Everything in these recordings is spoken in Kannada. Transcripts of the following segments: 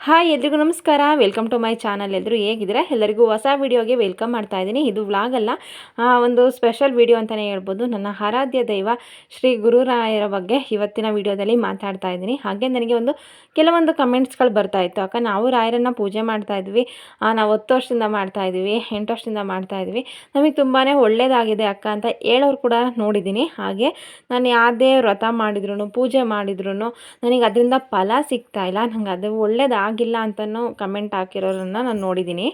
ಹಾಯ್, ಎಲ್ರಿಗೂ ನಮಸ್ಕಾರ. ವೆಲ್ಕಮ್ ಟು ಮೈ ಚಾನಲ್ ಎಲ್ಲರೂ ಹೇಗಿದ್ರೆ ಎಲ್ಲರಿಗೂ ಹೊಸ ವಿಡಿಯೋಗೆ ವೆಲ್ಕಮ್ ಮಾಡ್ತಾ ಇದ್ದೀನಿ. ಇದು ವ್ಲಾಗ್ ಅಲ್ಲ. ಒಂದು ಸ್ಪೆಷಲ್ ವಿಡಿಯೋ ಅಂತಲೇ ಹೇಳ್ಬೋದು. ನನ್ನ ಆರಾಧ್ಯ ದೈವ ಶ್ರೀ ಗುರುರಾಯರ ಬಗ್ಗೆ ಇವತ್ತಿನ ವಿಡಿಯೋದಲ್ಲಿ ಮಾತಾಡ್ತಾ ಇದ್ದೀನಿ. ಹಾಗೆ ನನಗೆ ಒಂದು ಕೆಲವೊಂದು ಕಮೆಂಟ್ಸ್ಗಳು ಬರ್ತಾ ಇತ್ತು. ಅಕ್ಕ, ನಾವು ರಾಯರನ್ನು ಪೂಜೆ ಮಾಡ್ತಾ ಇದ್ವಿ. ನಾವು ಹತ್ತು ವರ್ಷದಿಂದ ಮಾಡ್ತಾ ಇದ್ವಿ, ಎಂಟು ವರ್ಷದಿಂದ ಮಾಡ್ತಾ ಇದ್ವಿ. ನಮಗೆ ತುಂಬಾ ಒಳ್ಳೆಯದಾಗಿದೆ ಅಕ್ಕ ಅಂತ ಹೇಳೋರು ಕೂಡ ನೋಡಿದ್ದೀನಿ. ಹಾಗೆ ನಾನು ಯಾವುದೇ ವ್ರತ ಮಾಡಿದ್ರು ಪೂಜೆ ಮಾಡಿದ್ರು ನನಗೆ ಅದರಿಂದ ಫಲ ಸಿಗ್ತಾ ಇಲ್ಲ. ನಂಗೆ ಅದು ಒಳ್ಳೇದಾಗಿಲ್ಲ ಅಂತಲೂ ಕಮೆಂಟ್ ಹಾಕಿರೋರನ್ನ ನಾನು ನೋಡಿದ್ದೀನಿ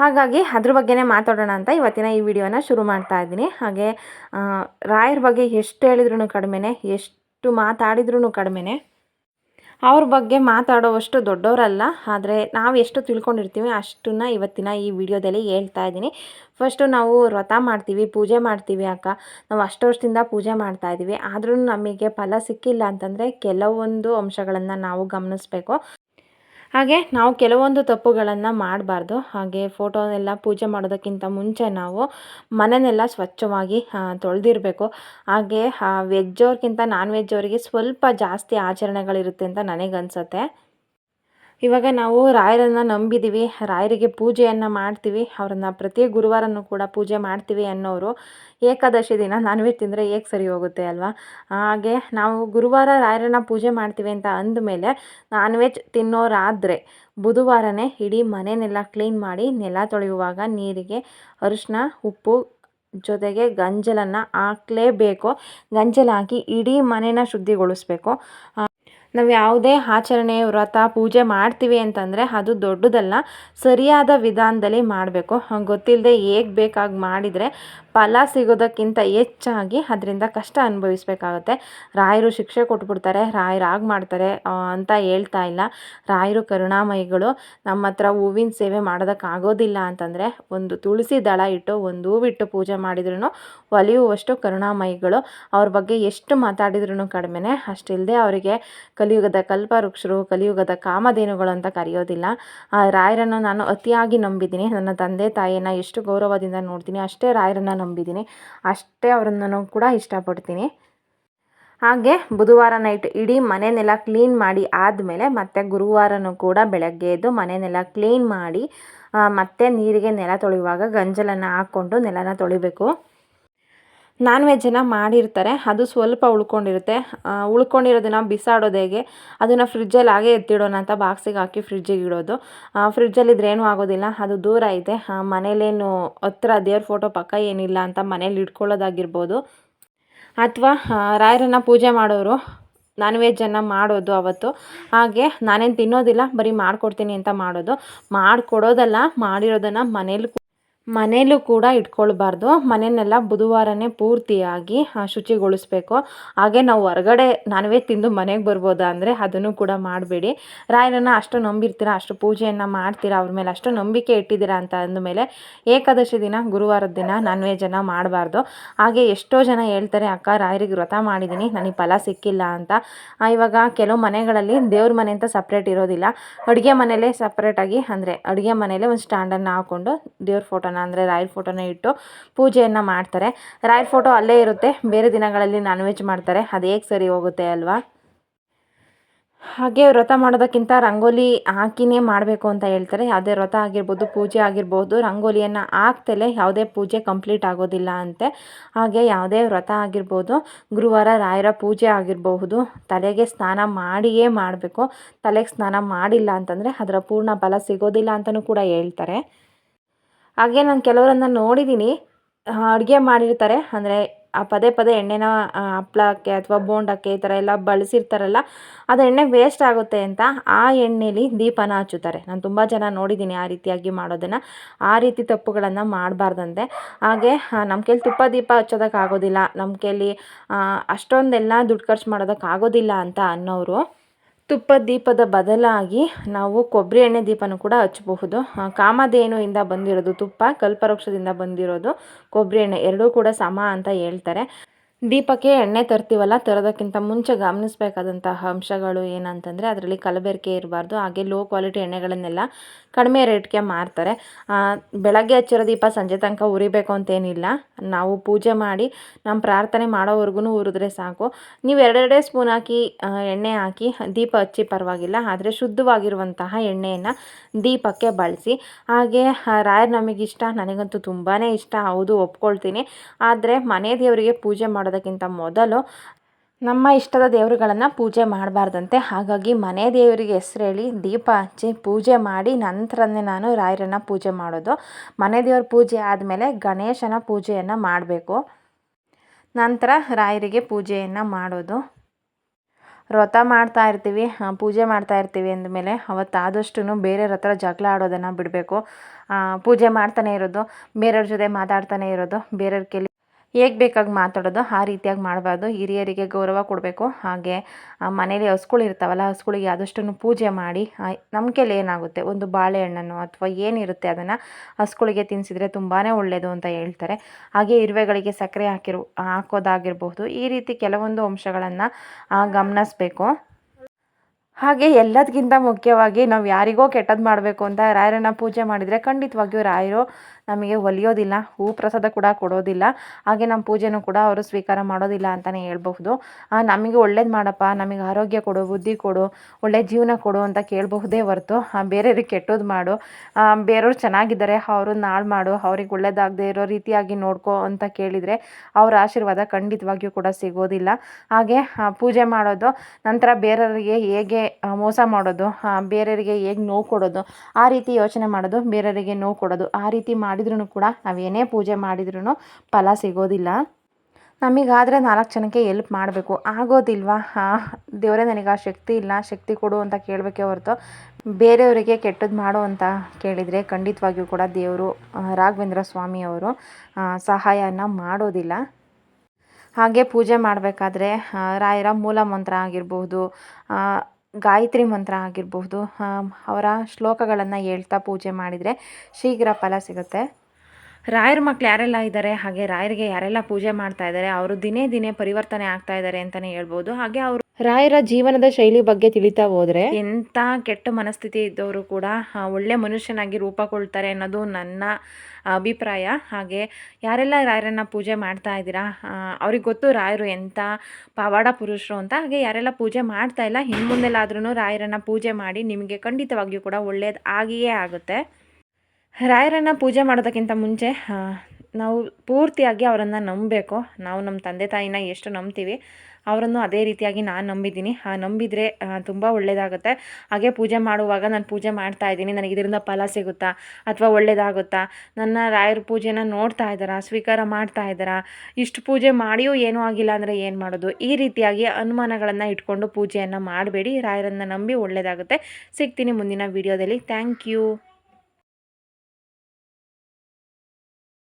ಹಾಗಾಗಿ ಅದ್ರ ಬಗ್ಗೆನೇ ಮಾತಾಡೋಣ ಅಂತ ಇವತ್ತಿನ ಈ ವಿಡಿಯೋನ ಶುರು ಮಾಡ್ತಾ ಇದ್ದೀನಿ. ಹಾಗೆ ರಾಯರ ಬಗ್ಗೆ ಎಷ್ಟು ಹೇಳಿದ್ರು ಕಡಿಮೆನೇ, ಎಷ್ಟು ಮಾತಾಡಿದ್ರೂ ಕಡಿಮೆನೆ. ಅವ್ರ ಬಗ್ಗೆ ಮಾತಾಡೋವಷ್ಟು ದೊಡ್ಡವರಲ್ಲ, ಆದರೆ ನಾವು ಎಷ್ಟು ತಿಳ್ಕೊಂಡಿರ್ತೀವಿ ಅಷ್ಟನ್ನ ಇವತ್ತಿನ ಈ ವಿಡಿಯೋದಲ್ಲಿ ಹೇಳ್ತಾ ಇದ್ದೀನಿ. ಫಸ್ಟು ನಾವು ವ್ರತ ಮಾಡ್ತೀವಿ, ಪೂಜೆ ಮಾಡ್ತೀವಿ ಅಕ್ಕ. ನಾವು ಅಷ್ಟು ವರ್ಷದಿಂದ ಪೂಜೆ ಮಾಡ್ತಾ ಇದ್ದೀವಿ. ಆದ್ರೂ ನಮಗೆ ಫಲ ಸಿಕ್ಕಿಲ್ಲ ಅಂತಂದರೆ ಕೆಲವೊಂದು ಅಂಶಗಳನ್ನು ನಾವು ಗಮನಿಸಬೇಕು. ಹಾಗೆ ನಾವು ಕೆಲವೊಂದು ತಪ್ಪುಗಳನ್ನು ಮಾಡಬಾರ್ದು. ಹಾಗೆ ಫೋಟೋನೆಲ್ಲ ಪೂಜೆ ಮಾಡೋದಕ್ಕಿಂತ ಮುಂಚೆ ನಾವು ಮನೆಯನ್ನೆಲ್ಲ ಸ್ವಚ್ಛವಾಗಿ ತೊಳೆದಿರಬೇಕು. ಹಾಗೆ ವೆಜ್ ಅವ್ರಿಗಿಂತ ನಾನ್ ವೆಜ್ ಅವರಿಗೆ ಸ್ವಲ್ಪ ಜಾಸ್ತಿ ಆಚರಣೆಗಳಿರುತ್ತೆ ಅಂತ ನನಗನ್ಸುತ್ತೆ. ಇವಾಗ ನಾವು ರಾಯರನ್ನು ನಂಬಿದ್ದೀವಿ ರಾಯರಿಗೆ ಪೂಜೆಯನ್ನು ಮಾಡ್ತೀವಿ, ಅವ್ರನ್ನ ಪ್ರತಿ ಗುರುವಾರನೂ ಕೂಡ ಪೂಜೆ ಮಾಡ್ತೀವಿ ಅನ್ನೋರು ಏಕಾದಶಿ ದಿನ ನಾನ್ ವೆಜ್ ತಿಂದರೆ ಹೇಗೆ ಸರಿ ಹೋಗುತ್ತೆ ಅಲ್ವಾ? ಹಾಗೆ ನಾವು ಗುರುವಾರ ರಾಯರನ್ನ ಪೂಜೆ ಮಾಡ್ತೀವಿ ಅಂತ ಅಂದಮೇಲೆ ನಾನ್ ವೆಜ್ ತಿನ್ನೋರಾದರೆ ಬುಧವಾರನೇ ಇಡೀ ಮನೆನೆಲ್ಲ ಕ್ಲೀನ್ ಮಾಡಿ ನೆಲ ತೊಳೆಯುವಾಗ ನೀರಿಗೆ ಅರಿಶಿನ ಉಪ್ಪು ಜೊತೆಗೆ ಗಂಜಲನ್ನು ಹಾಕ್ಲೇಬೇಕು. ಗಂಜಲ ಹಾಕಿ ಇಡೀ ಮನೆನ ಶುದ್ಧಿಗೊಳಿಸ್ಬೇಕು. ನಾವು ಯಾವುದೇ ಆಚರಣೆ, ವ್ರತ, ಪೂಜೆ ಮಾಡ್ತೀವಿ ಅಂತಂದರೆ ಅದು ದೊಡ್ಡದಲ್ಲ, ಸರಿಯಾದ ವಿಧಾನದಲ್ಲಿ ಮಾಡಬೇಕು. ಗೊತ್ತಿಲ್ಲದೆ ಹೇಗೆ ಬೇಕಾಗಿ ಮಾಡಿದರೆ ಫಲ ಸಿಗೋದಕ್ಕಿಂತ ಹೆಚ್ಚಾಗಿ ಅದರಿಂದ ಕಷ್ಟ ಅನುಭವಿಸ್ಬೇಕಾಗುತ್ತೆ. ರಾಯರು ಶಿಕ್ಷೆ ಕೊಟ್ಬಿಡ್ತಾರೆ, ರಾಯರು ಆಗ ಮಾಡ್ತಾರೆ ಅಂತ ಹೇಳ್ತಾ ಇಲ್ಲ. ರಾಯರು ಕರುಣಾಮಯಿಗಳು ನಮ್ಮ ಹತ್ರ ಹೂವಿನ ಸೇವೆ ಮಾಡೋದಕ್ಕಾಗೋದಿಲ್ಲ ಅಂತಂದರೆ ಒಂದು ತುಳಸಿ ದಳ ಇಟ್ಟು, ಒಂದು ಹೂವಿಟ್ಟು ಪೂಜೆ ಮಾಡಿದ್ರೂ ಒಲಿಯುವಷ್ಟು ಕರುಣಾಮಯಿಗಳು. ಅವ್ರ ಬಗ್ಗೆ ಎಷ್ಟು ಮಾತಾಡಿದ್ರೂ ಕಡಿಮೆನೆ ಅಷ್ಟಿಲ್ಲದೆ ಅವರಿಗೆ ಕಲಿಯುಗದ ಕಲ್ಪವೃಕ್ಷರು, ಕಲಿಯುಗದ ಕಾಮಧೇನುಗಳು ಅಂತ ಕರೆಯೋದಿಲ್ಲ. ಆ, ರಾಯರನ್ನು ನಾನು ಅತಿಯಾಗಿ ನಂಬಿದ್ದೀನಿ. ನನ್ನ ತಂದೆ ತಾಯಿಯನ್ನು ಎಷ್ಟು ಗೌರವದಿಂದ ನೋಡ್ತೀನಿ ಅಷ್ಟೇ ರಾಯರನ್ನು ನಂಬಿದ್ದೀನಿ. ಅಷ್ಟೇ ಅವರನ್ನು ಕೂಡ ಇಷ್ಟಪಡ್ತೀನಿ. ಹಾಗೆ ಬುಧವಾರ ನೈಟ್ ಇಡೀ ಮನೆನೆಲ್ಲ ಕ್ಲೀನ್ ಮಾಡಿ ಆದಮೇಲೆ ಮತ್ತೆ ಗುರುವಾರನೂ ಕೂಡ ಬೆಳಗ್ಗೆ ಎದ್ದು ಮನೆನೆಲ್ಲ ಕ್ಲೀನ್ ಮಾಡಿ ಮತ್ತೆ ನೀರಿಗೆ ನೆಲ ತೊಳೆಯುವಾಗ ಗಂಜಲನ್ನು ಹಾಕ್ಕೊಂಡು ನೆಲನ ತೊಳಿಬೇಕು. ನಾನ್ ವೆಜ್ಜನ್ನು ಮಾಡಿರ್ತಾರೆ, ಅದು ಸ್ವಲ್ಪ ಉಳ್ಕೊಂಡಿರುತ್ತೆ. ಉಳ್ಕೊಂಡಿರೋದನ್ನ ಬಿಸಾಡೋದು ಹೇಗೆ? ಅದನ್ನು ಫ್ರಿಜ್ಜಲ್ಲಿ ಹಾಗೆ ಎತ್ತಿಡೋಣ ಅಂತ ಬಾಕ್ಸಿಗೆ ಹಾಕಿ ಫ್ರಿಜ್ಜಿಗೆ ಇಡೋದು. ಫ್ರಿಜ್ಜಲ್ಲಿದ್ರೆ ಏನೂ ಆಗೋದಿಲ್ಲ, ಅದು ದೂರ ಇದೆ ಮನೇಲೇನು ಹತ್ರ ದೇವ್ರ ಫೋಟೋ ಪಕ್ಕ ಏನಿಲ್ಲ ಅಂತ ಮನೇಲಿ ಇಟ್ಕೊಳ್ಳೋದಾಗಿರ್ಬೋದು. ಅಥವಾ ರಾಯರನ್ನು ಪೂಜೆ ಮಾಡೋರು ನಾನ್ ವೆಜ್ಜನ್ನು ಮಾಡೋದು ಅವತ್ತು. ಹಾಗೆ ನಾನೇನು ತಿನ್ನೋದಿಲ್ಲ, ಬರೀ ಮಾಡಿಕೊಡ್ತೀನಿ ಅಂತ ಮಾಡೋದು. ಮಾಡಿಕೊಡೋದಲ್ಲ, ಮಾಡಿರೋದನ್ನು ಮನೇಲಿ ಮನೇಲೂ ಕೂಡ ಇಟ್ಕೊಳ್ಬಾರ್ದು. ಮನೆಯನ್ನೆಲ್ಲ ಬುಧವಾರನೇ ಪೂರ್ತಿಯಾಗಿ ಶುಚಿಗೊಳಿಸ್ಬೇಕು. ಹಾಗೆ ನಾವು ಹೊರಗಡೆ ನಾನ್ ತಿಂದು ಮನೆಗೆ ಬರ್ಬೋದಾ ಅಂದರೆ ಅದನ್ನು ಕೂಡ ಮಾಡಬೇಡಿ. ರಾಯರನ್ನು ಅಷ್ಟು ನಂಬಿರ್ತೀರ, ಅಷ್ಟು ಪೂಜೆಯನ್ನು ಮಾಡ್ತೀರಾ, ಅವ್ರ ಮೇಲೆ ಅಷ್ಟು ನಂಬಿಕೆ ಇಟ್ಟಿದ್ದೀರಾ ಅಂತ ಅಂದಮೇಲೆ ಏಕಾದಶಿ ದಿನ, ಗುರುವಾರದ ದಿನ ನಾನ್ ವೆಜ್ಜನ್ನು ಮಾಡಬಾರ್ದು. ಹಾಗೆ ಎಷ್ಟೋ ಜನ ಹೇಳ್ತಾರೆ, ಅಕ್ಕ, ರಾಯರಿಗೆ ವ್ರತ ಮಾಡಿದ್ದೀನಿ, ನನಗೆ ಫಲ ಸಿಕ್ಕಿಲ್ಲ ಅಂತ. ಇವಾಗ ಕೆಲವು ಮನೆಗಳಲ್ಲಿ ದೇವ್ರ ಮನೆ ಅಂತ ಸಪ್ರೇಟ್ ಇರೋದಿಲ್ಲ. ಅಡುಗೆ ಮನೇಲೇ ಸಪ್ರೇಟಾಗಿ, ಅಂದರೆ ಅಡುಗೆ ಮನೇಲೇ ಒಂದು ಸ್ಟ್ಯಾಂಡನ್ನು ಹಾಕ್ಕೊಂಡು ದೇವ್ರ ಫೋಟೋನ ಅಂದರೆ ರಾಯಲ್ ಫೋಟೋನ ಇಟ್ಟು ಪೂಜೆಯನ್ನು ಮಾಡ್ತಾರೆ. ರಾಯಲ್ ಫೋಟೋ ಅಲ್ಲೇ ಇರುತ್ತೆ. ಬೇರೆ ದಿನಗಳಲ್ಲಿ ನಾನ್ ವೆಜ್ ಮಾಡ್ತಾರೆ. ಅದು ಹೇಗೆ ಸರಿ ಹೋಗುತ್ತೆ ಅಲ್ವಾ? ಹಾಗೆ ವ್ರತ ಮಾಡೋದಕ್ಕಿಂತ ರಂಗೋಲಿ ಹಾಕಿನೇ ಮಾಡಬೇಕು ಅಂತ ಹೇಳ್ತಾರೆ. ಯಾವುದೇ ವ್ರತ ಆಗಿರ್ಬೋದು, ಪೂಜೆ ಆಗಿರ್ಬೋದು, ರಂಗೋಲಿಯನ್ನು ಹಾಕ್ತಲೇ ಯಾವುದೇ ಪೂಜೆ ಕಂಪ್ಲೀಟ್ ಆಗೋದಿಲ್ಲ ಅಂತೆ. ಹಾಗೆ ಯಾವುದೇ ವ್ರತ ಆಗಿರ್ಬೋದು, ಗುರುವಾರ ರಾಯರ ಪೂಜೆ ಆಗಿರಬಹುದು, ತಲೆಗೆ ಸ್ನಾನ ಮಾಡಿಯೇ ಮಾಡಬೇಕು. ತಲೆಗೆ ಸ್ನಾನ ಮಾಡಿಲ್ಲ ಅಂತಂದರೆ ಅದರ ಪೂರ್ಣ ಫಲ ಸಿಗೋದಿಲ್ಲ ಅಂತಲೂ ಕೂಡ ಹೇಳ್ತಾರೆ. ಹಾಗೆ ನಾನು ಕೆಲವರನ್ನು ನೋಡಿದ್ದೀನಿ ಅಡುಗೆ ಮಾಡಿರ್ತಾರೆ. ಅಂದರೆ, ಆ, ಪದೇ ಪದೇ ಎಣ್ಣೆನ ಹಪ್ಪಳಕ್ಕೆ ಅಥವಾ ಬೋಂಡಕ್ಕೆ ಈ ಥರ ಎಲ್ಲ ಬಳಸಿರ್ತಾರಲ್ಲ, ಅದು ಎಣ್ಣೆ ವೇಸ್ಟ್ ಆಗುತ್ತೆ ಅಂತ ಆ ಎಣ್ಣೆಲಿ ದೀಪನ ಹಚ್ಚುತ್ತಾರೆ. ನಾನು ತುಂಬ ಜನ ನೋಡಿದ್ದೀನಿ ಆ ರೀತಿಯಾಗಿ ಮಾಡೋದನ್ನು. ಆ ರೀತಿ ತಪ್ಪುಗಳನ್ನು ಮಾಡಬಾರ್ದಂತೆ. ಹಾಗೆ ನಮ್ಮ ಕೈಲಿ ತುಪ್ಪ ದೀಪ ಹಚ್ಚೋದಕ್ಕಾಗೋದಿಲ್ಲ. ನಮ್ಮ ಕೈಲಿ ಅಷ್ಟೊಂದೆಲ್ಲ ದುಡ್ಡು ಖರ್ಚು ಮಾಡೋದಕ್ಕಾಗೋದಿಲ್ಲ ಅಂತ ಅನ್ನೋರು. ತುಪ್ಪದ ದೀಪದ ಬದಲಾಗಿ ನಾವು ಕೊಬ್ಬರಿ ಎಣ್ಣೆ ದೀಪನೂ ಕೂಡ ಹಚ್ಚಬಹುದು. ಕಾಮಧೇನು ಕಾಮಧೇನುವಿಂದ ಬಂದಿರೋದು ತುಪ್ಪ, ಕಲ್ಪವೃಕ್ಷದಿಂದ ಬಂದಿರೋದು ಕೊಬ್ಬರಿ ಎಣ್ಣೆ ಎರಡೂ ಕೂಡ ಸಮ ಅಂತ ಹೇಳ್ತಾರೆ. ದೀಪಕ್ಕೆ ಎಣ್ಣೆ ತರ್ತೀವಲ್ಲ, ತರೋದಕ್ಕಿಂತ ಮುಂಚೆ ಗಮನಿಸಬೇಕಾದಂತಹ ಅಂಶಗಳು ಏನಂತಂದರೆ ಅದರಲ್ಲಿ ಕಲಬೆರಕೆ ಇರಬಾರ್ದು, ಹಾಗೆ ಲೋ ಕ್ವಾಲಿಟಿ ಎಣ್ಣೆಗಳನ್ನೆಲ್ಲ ಕಡಿಮೆ ರೇಟ್ಗೆ ಮಾರ್ತಾರೆ. ಬೆಳಗ್ಗೆ ಹಚ್ಚಿರೋ ದೀಪ ಸಂಜೆ ತನಕ ಉರಿಬೇಕು ಅಂತೇನಿಲ್ಲ. ನಾವು ಪೂಜೆ ಮಾಡಿ ನಮ್ಮ ಪ್ರಾರ್ಥನೆ ಮಾಡೋವರೆಗೂ ಉರಿದ್ರೆ ಸಾಕು. ನೀವು ಎರಡೆರಡೇ ಸ್ಪೂನ್ ಹಾಕಿ ಎಣ್ಣೆ ಹಾಕಿ, ದೀಪ ಹಚ್ಚಿ ಪರವಾಗಿಲ್ಲ, ಆದರೆ ಶುದ್ಧವಾಗಿರುವಂತಹ ಎಣ್ಣೆಯನ್ನು ದೀಪಕ್ಕೆ ಬಳಸಿ. ಹಾಗೆ ರಾಯರ್ ನಮಗಿಷ್ಟ ನನಗಂತೂ ತುಂಬಾ ಇಷ್ಟ, ಹೌದು, ಒಪ್ಕೊಳ್ತೀನಿ. ಆದರೆ ಮನೆ ದೇವರಿಗೆ ಪೂಜೆ ಮಾಡೋದಕ್ಕಿಂತ ಮೊದಲು ನಮ್ಮ ಇಷ್ಟದ ದೇವರುಗಳನ್ನು ಪೂಜೆ ಮಾಡಬಾರ್ದಂತೆ. ಹಾಗಾಗಿ ಮನೆ ದೇವರಿಗೆ ಹೆಸ್ರು ಹೇಳಿ ದೀಪ ಹಚ್ಚಿ ಪೂಜೆ ಮಾಡಿ ನಂತರನೇ ನಾನು ರಾಯರನ್ನು ಪೂಜೆ ಮಾಡೋದು. ಮನೆ ದೇವ್ರ ಪೂಜೆ ಆದಮೇಲೆ ಗಣೇಶನ ಪೂಜೆಯನ್ನು ಮಾಡಬೇಕು. ನಂತರ ರಾಯರಿಗೆ ಪೂಜೆಯನ್ನು ಮಾಡೋದು. ವ್ರತ ಮಾಡ್ತಾ ಇರ್ತೀವಿ ಪೂಜೆ ಮಾಡ್ತಾ ಇರ್ತೀವಿ ಅಂದಮೇಲೆ ಅವತ್ತು ಆದಷ್ಟು ಬೇರೆಯವ್ರ ಹತ್ರ ಜಗಳ ಆಡೋದನ್ನು ಬಿಡಬೇಕು. ಪೂಜೆ ಮಾಡ್ತಾನೆ ಇರೋದು, ಬೇರೆಯವ್ರ ಜೊತೆ ಮಾತಾಡ್ತಾನೆ ಇರೋದು, ಬೇರೆಯವ್ರ ಕೇಳಿ ಹೇಗೆ ಬೇಕಾಗಿ ಮಾತಾಡೋದು? ಆ ರೀತಿಯಾಗಿ ಮಾಡಬಾರ್ದು. ಹಿರಿಯರಿಗೆ ಗೌರವ ಕೊಡಬೇಕು. ಹಾಗೆ ಮನೇಲಿ ಹಸುಗಳು ಇರ್ತಾವಲ್ಲ, ಹಸುಗಳಿಗೆ ಆದಷ್ಟು ಪೂಜೆ ಮಾಡಿ ನಮ್ಮ ಏನಾಗುತ್ತೆ? ಒಂದು ಬಾಳೆಹಣ್ಣನ್ನು ಅಥವಾ ಏನಿರುತ್ತೆ ಅದನ್ನು ಹಸುಗಳಿಗೆ ತಿನ್ನಿಸಿದ್ರೆ ತುಂಬಾ ಒಳ್ಳೆಯದು ಅಂತ ಹೇಳ್ತಾರೆ. ಹಾಗೆ ಇರುವೆಗಳಿಗೆ ಸಕ್ಕರೆ ಹಾಕಿರು, ಹಾಕೋದಾಗಿರ್ಬಹುದು. ಈ ರೀತಿ ಕೆಲವೊಂದು ಅಂಶಗಳನ್ನು ಗಮನಿಸ್ಬೇಕು. ಹಾಗೆ ಎಲ್ಲದಕ್ಕಿಂತ ಮುಖ್ಯವಾಗಿ ನಾವು ಯಾರಿಗೋ ಕೆಟ್ಟದ್ದು ಮಾಡಬೇಕು ಅಂತ ರಾಯರನ್ನ ಪೂಜೆ ಮಾಡಿದರೆ ಖಂಡಿತವಾಗಿಯೂ ರಾಯರು ನಮಗೆ ಒಲಿಯೋದಿಲ್ಲ, ಹೂ ಪ್ರಸಾದ ಕೂಡ ಕೊಡೋದಿಲ್ಲ, ಹಾಗೆ ನಮ್ಮ ಪೂಜೆನೂ ಕೂಡ ಅವರು ಸ್ವೀಕಾರ ಮಾಡೋದಿಲ್ಲ ಅಂತಲೇ ಹೇಳ್ಬಹುದು. ನಮಗೆ ಒಳ್ಳೇದು ಮಾಡಪ್ಪ, ನಮಗೆ ಆರೋಗ್ಯ ಕೊಡು, ಬುದ್ಧಿ ಕೊಡು, ಒಳ್ಳೆ ಜೀವನ ಕೊಡು ಅಂತ ಕೇಳಬಹುದೇ ಹೊರತು. ಬೇರೆಯವ್ರಿಗೆ ಕೆಟ್ಟದ್ದು ಮಾಡು. ಬೇರೆಯವ್ರು ಚೆನ್ನಾಗಿದ್ದಾರೆ ಅವ್ರನ್ನ ಹಾಳು ಮಾಡು, ಅವ್ರಿಗೆ ಒಳ್ಳೇದಾಗದೇ ಇರೋ ರೀತಿಯಾಗಿ ನೋಡ್ಕೋ ಅಂತ ಕೇಳಿದರೆ ಅವರ ಆಶೀರ್ವಾದ ಖಂಡಿತವಾಗಿಯೂ ಕೂಡ ಸಿಗೋದಿಲ್ಲ. ಹಾಗೆ ಪೂಜೆ ಮಾಡೋದು, ನಂತರ ಬೇರೆಯವರಿಗೆ ಹೇಗೆ ಮೋಸ ಮಾಡೋದು ಬೇರೆಯವರಿಗೆ ಹೇಗೆ ನೋವು ಕೊಡೋದು, ಆ ರೀತಿ ಯೋಚನೆ ಮಾಡೋದು, ಬೇರೆಯವರಿಗೆ ನೋವು ಕೊಡೋದು, ಆ ರೀತಿ ಮಾಡಿದ್ರೂ ಕೂಡ ನಾವು ಏನೇ ಪೂಜೆ ಮಾಡಿದ್ರೂ ಫಲ ಸಿಗೋದಿಲ್ಲ. ನಮಗಾದರೆ ನಾಲ್ಕು ಜನಕ್ಕೆ ಎಲ್ಪ್ ಮಾಡಬೇಕು. ಆಗೋದಿಲ್ವಾ? ದೇವರೇ ನನಗೆ ಆ ಶಕ್ತಿ ಇಲ್ಲ ಶಕ್ತಿ ಕೊಡು ಅಂತ ಕೇಳಬೇಕೇ ಹೊರತು ಬೇರೆಯವರಿಗೆ ಕೆಟ್ಟದ್ದು ಮಾಡು ಅಂತ ಕೇಳಿದರೆ ಖಂಡಿತವಾಗಿಯೂ ಕೂಡ ದೇವರು ರಾಘವೇಂದ್ರ ಸ್ವಾಮಿಯವರು ಸಹಾಯನ ಮಾಡೋದಿಲ್ಲ. ಹಾಗೆ ಪೂಜೆ ಮಾಡಬೇಕಾದ್ರೆ ರಾಯರ ಮೂಲ ಮಂತ್ರ ಆಗಿರ್ಬೋದು ಆ, ಗಾಯತ್ರಿ ಮಂತ್ರ ಆಗಿರಬಹುದು ಅವರ ಶ್ಲೋಕಗಳನ್ನು ಹೇಳ್ತಾ ಪೂಜೆ ಮಾಡಿದರೆ ಶೀಘ್ರ ಫಲ ಸಿಗುತ್ತೆ. ರಾಯರ ಮಕ್ಕಳು ಯಾರೆಲ್ಲ ಇದ್ದಾರೆ ಹಾಗೆ ರಾಯರಿಗೆ ಯಾರೆಲ್ಲ ಪೂಜೆ ಮಾಡ್ತಾ ಇದ್ದಾರೆ ಅವರು ದಿನೇ ದಿನೇ ಪರಿವರ್ತನೆ ಆಗ್ತಾ ಇದ್ದಾರೆ ಅಂತಲೇ ಹೇಳ್ಬೋದು. ಹಾಗೆ ಅವರು ರಾಯರ ಜೀವನದ ಶೈಲಿ ಬಗ್ಗೆ ತಿಳಿತಾ ಹೋದ್ರೆ ಎಂಥ ಕೆಟ್ಟ ಮನಸ್ಥಿತಿ ಇದ್ದವರು ಕೂಡ ಒಳ್ಳೆ ಮನುಷ್ಯನಾಗಿ ರೂಪಕೊಳ್ತಾರೆ ಅನ್ನೋದು ನನ್ನ ಅಭಿಪ್ರಾಯ. ಹಾಗೆ ಯಾರೆಲ್ಲ ರಾಯರನ್ನ ಪೂಜೆ ಮಾಡ್ತಾ ಇದ್ದೀರಾ ಅವ್ರಿಗೆ ಗೊತ್ತು ರಾಯರು ಎಂಥ ಪವಾಡ ಪುರುಷರು ಅಂತ. ಹಾಗೆ ಯಾರೆಲ್ಲ ಪೂಜೆ ಮಾಡ್ತಾ ಇಲ್ಲ ಇನ್ನು ಮುಂದೆಲ್ಲಾದ್ರೂ ರಾಯರನ್ನ ಪೂಜೆ ಮಾಡಿ ನಿಮಗೆ ಖಂಡಿತವಾಗಿಯೂ ಕೂಡ ಒಳ್ಳೇದು ಆಗಿಯೇ ಆಗುತ್ತೆ. ರಾಯರನ್ನು ಪೂಜೆ ಮಾಡೋದಕ್ಕಿಂತ ಮುಂಚೆ ನಾವು ಪೂರ್ತಿಯಾಗಿ ಅವರನ್ನು ನಂಬಬೇಕು. ನಾವು ನಮ್ಮ ತಂದೆ ತಾಯಿನ ಎಷ್ಟು ನಂಬ್ತೀವಿ, ಅವರನ್ನು ಅದೇ ರೀತಿಯಾಗಿ ನಾನು ನಂಬಿದ್ದೀನಿ. ಆ, ನಂಬಿದರೆ ತುಂಬ ಒಳ್ಳೆಯದಾಗುತ್ತೆ ಹಾಗೆ ಪೂಜೆ ಮಾಡುವಾಗ ನಾನು ಪೂಜೆ ಮಾಡ್ತಾ ಇದ್ದೀನಿ. ನನಗೆ ಇದರಿಂದ ಫಲ ಸಿಗುತ್ತಾ? ಅಥವಾ ಒಳ್ಳೆಯದಾಗುತ್ತಾ ನನ್ನ ರಾಯರ ಪೂಜೆನ ನೋಡ್ತಾ ಇದ್ದಾರಾ? ಸ್ವೀಕಾರ ಮಾಡ್ತಾ ಇದ್ದಾರಾ? ಇಷ್ಟು ಪೂಜೆ ಮಾಡಿಯೂ ಏನೂ ಆಗಿಲ್ಲ ಅಂದರೆ ಏನು ಮಾಡೋದು? ಈ ರೀತಿಯಾಗಿ ಅನುಮಾನಗಳನ್ನು ಇಟ್ಕೊಂಡು ಪೂಜೆಯನ್ನು ಮಾಡಬೇಡಿ. ರಾಯರನ್ನು ನಂಬಿ ಒಳ್ಳೆಯದಾಗುತ್ತೆ ಸಿಗ್ತೀನಿ ಮುಂದಿನ ವಿಡಿಯೋದಲ್ಲಿ. Thank you.